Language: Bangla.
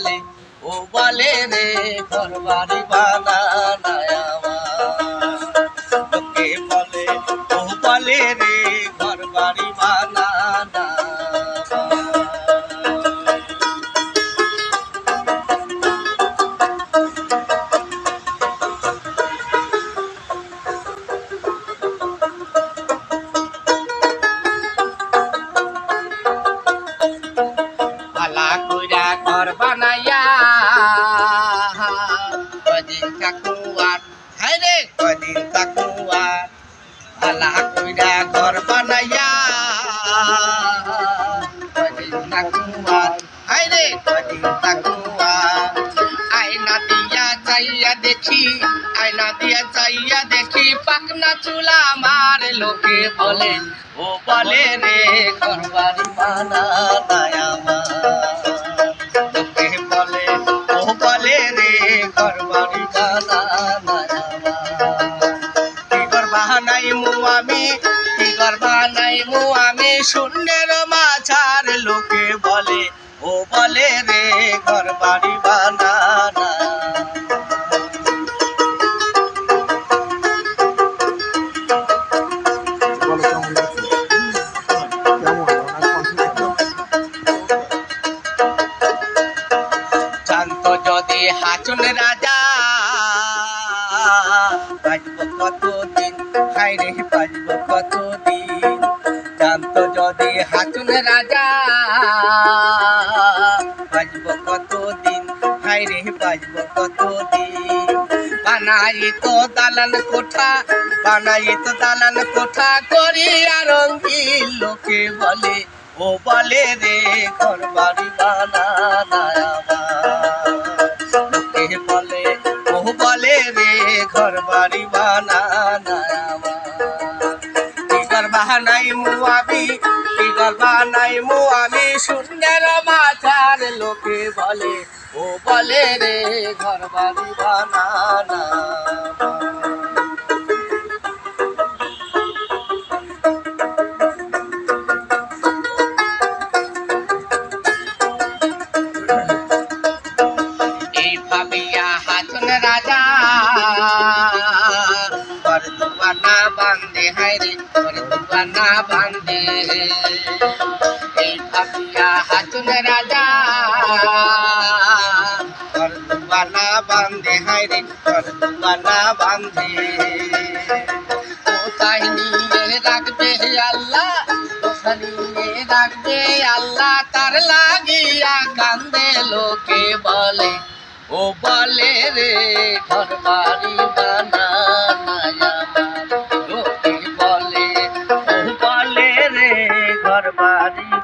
বলে ও বলে রে করবারি বাদা কদিন থাকুয়ার হায় রে! কদিন থাকুয়ার আলা কইরা ঘর বানাইয়া। কদিন থাকুয়ার হায় রে! কদিন থাকুয়ার আয়না দিয়া চাইয়া দেখি, আয়না দিয়া চাইয়া দেখি পাকনা চুলা আমার লোকে বলে, ও বলে রে ঘর বাড়ি বানা লোকে মু আমি শূন্যের মাঝার লোকে বলে। ও বলে রে ঘর বাড়ি যদি হাচুন রাজা বাজব কতদিন? শান্ত যদি হাচুন রাজা বাজব কতদিন? হাই রে বাজব কতদিন? বানাই তো দালান কোঠা বানাই তো দালান কোঠা করি আর রঙ্গিন লোকে বলে, ও বলে রে, ঘর বাড়ি বানানা লোকে বলে, ও বলে রে, ঘর বাড়ি আমি কি করবা নাই মু আমি। শূন্যের মাথার লোকে বলে, ও বলে রে ঘর বাড়ি বানানা। ঘর দুয়ানা বান্ধে হায় রে ঘর দুয়ানা বান্ধে এই ভাবিয়া হাসন রাজা ঘর দুয়ানা বান্ধে হায় রে ঘর দুয়ানা বান্ধে কোথায় নিয়ে রাখবে আল্লাহ কোথায় নিয়ে রাখবে আল্লাহ তার লাগিয়া কান্দে লোকে বলে ও বলে রে ঘর বাড়ি বানানা আমার